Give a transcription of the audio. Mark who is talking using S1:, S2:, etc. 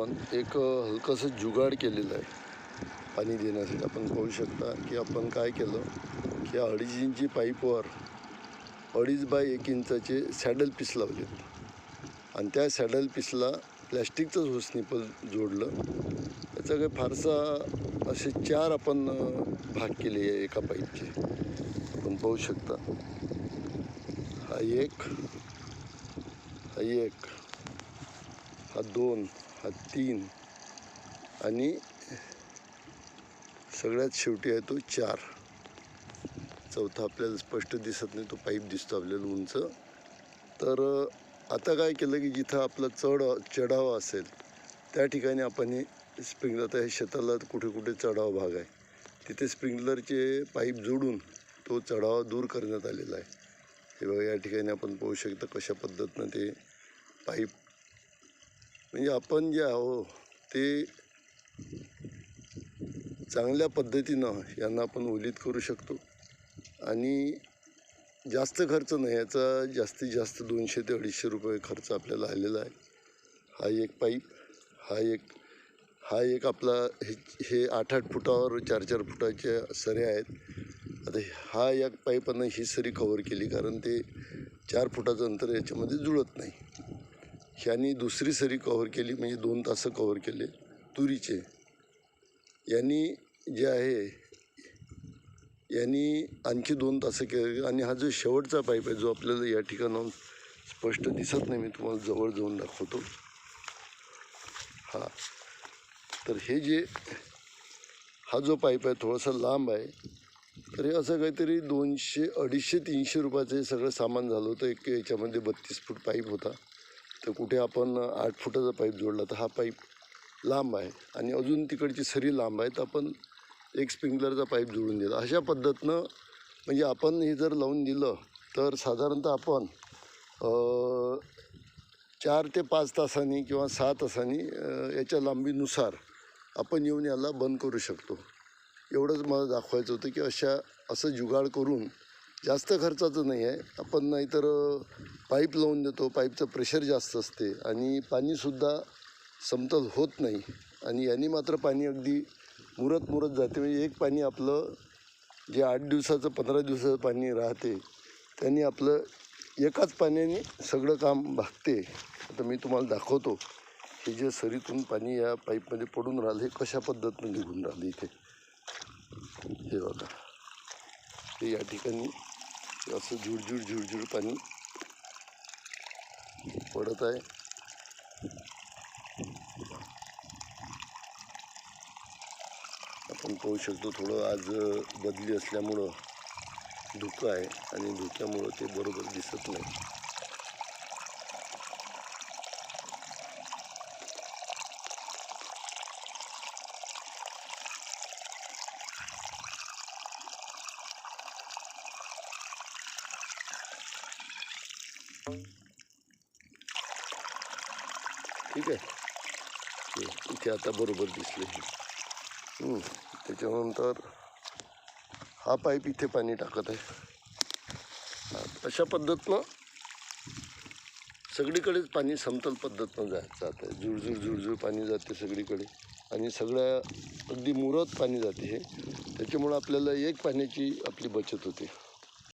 S1: आपण एक हलकंसं जुगाड केलेलं आहे. पाणी देण्यासाठी आपण पाहू शकता की आपण काय केलं की अडीच इंची पाईपवर अडीच बाय एक इंचाचे सॅडल पीस लावलेत आणि त्या सॅडल पीसला प्लॅस्टिकचंच होसनिपल जोडलं. त्याचा काही फारसा असे चार आपण भाग केले आहे एका पाईपचे. आपण पाहू शकता. हा एक हा एक हा दोन हा तीन. आणि सगळ्यात शेवटी आहे तो चार. चौथा आपल्याला स्पष्ट दिसत नाही तो पाईप दिसतो आपल्याला उंच. तर आता काय केलं की जिथं आपलं चढ चढावा असेल त्या ठिकाणी आपण हे स्प्रिंगलर आता हे शेताला कुठे कुठे चढावा भाग आहे तिथे स्प्रिंकलरचे पाईप जोडून तो चढावा दूर करण्यात आलेला आहे. हे बघा या ठिकाणी आपण पाहू शकता कशा पद्धतीनं ते पाईप म्हणजे आपण जे आहो ते चांगल्या पद्धतीनं यांना आपण ओलीत करू शकतो. आणि जास्त खर्च नाही याचा जास्तीत जास्त दोनशे ते अडीचशे रुपये खर्च आपल्याला आलेला आहे. हा एक पाईप हा एक हा एक आपला हे हे आठ आठ फुटावर चार चार फुटाच्या सऱ्या आहेत. आता हा एक पाईपानं ही सरी कव्हर केली कारण ते चार फुटाचं अंतर याच्यामध्ये जुळत नाही. ह्यांनी दुसरी सरी कव्हर केली म्हणजे दोन तासं कव्हर केले तुरीचे. यांनी जे आहे यांनी आणखी दोन तासं केले. आणि हा जो शेवटचा पाईप आहे जो आपल्याला या ठिकाणाहून स्पष्ट दिसत नाही मी तुम्हाला जवळ जाऊन दाखवतो. हा. तर हे जे हा जो पाईप आहे थोडासा लांब आहे. तर हे असं काहीतरी दोनशे अडीचशे तीनशे रुपयाचं हे सगळं सामान झालं होतं. एक याच्यामध्ये बत्तीस फूट पाईप होता. तर कुठे आपण आठ फुटाचा पाईप जोडला तर हा पाईप लांब आहे. आणि अजून तिकडची सरी लांब आहे तर आपण एक स्प्रिंकलरचा पाईप जोडून दिला अशा पद्धतीनं म्हणजे आपण हे जर लावून दिलं तर साधारणतः आपण चार ते पाच तासांनी किंवा सहा तासांनी याच्या लांबीनुसार आपण येऊन याला बंद करू शकतो. एवढंच मला दाखवायचं होतं की अशा असं जुगाड करून जास्त खर्चाचं नाही आहे. आपण नाहीतर पाईप लावून देतो. पाईपचं प्रेशर जास्त असते. आणि पाणीसुद्धा समतल होत नाही. आणि यांनी मात्र पाणी अगदी मुरत मुरत जाते. म्हणजे एक पाणी आपलं जे आठ दिवसाचं पंधरा दिवसाचं पाणी राहते त्यांनी आपलं एकाच पाण्याने सगळं काम भागते. आता मी तुम्हाला दाखवतो. हे जे सरीतून पाणी या पाईपमध्ये पडून राहिलं हे कशा पद्धतीनं निघून राहिलं इथे? हे बघा. हे या ठिकाणी असं झुडझुड झुडझुड पाणी पडत आहे. आपण पाहू शकतो थोडं आज बदली असल्यामुळं धुकं आहे आणि धुक्यामुळं ते बरोबर दिसत नाही. ठीक आहे. इथे आता बरोबर दिसले त्याच्यानंतर हा पाईप इथे पाणी टाकत आहे. अशा पद्धतीनं सगळीकडेच पाणी समतल पद्धतीनं जा जात आहे. झुळझुळ झुळझुळ पाणी जाते सगळीकडे. आणि सगळ्या अगदी मुरत पाणी जाते हे. त्याच्यामुळं आपल्याला एक पाण्याची आपली बचत होते.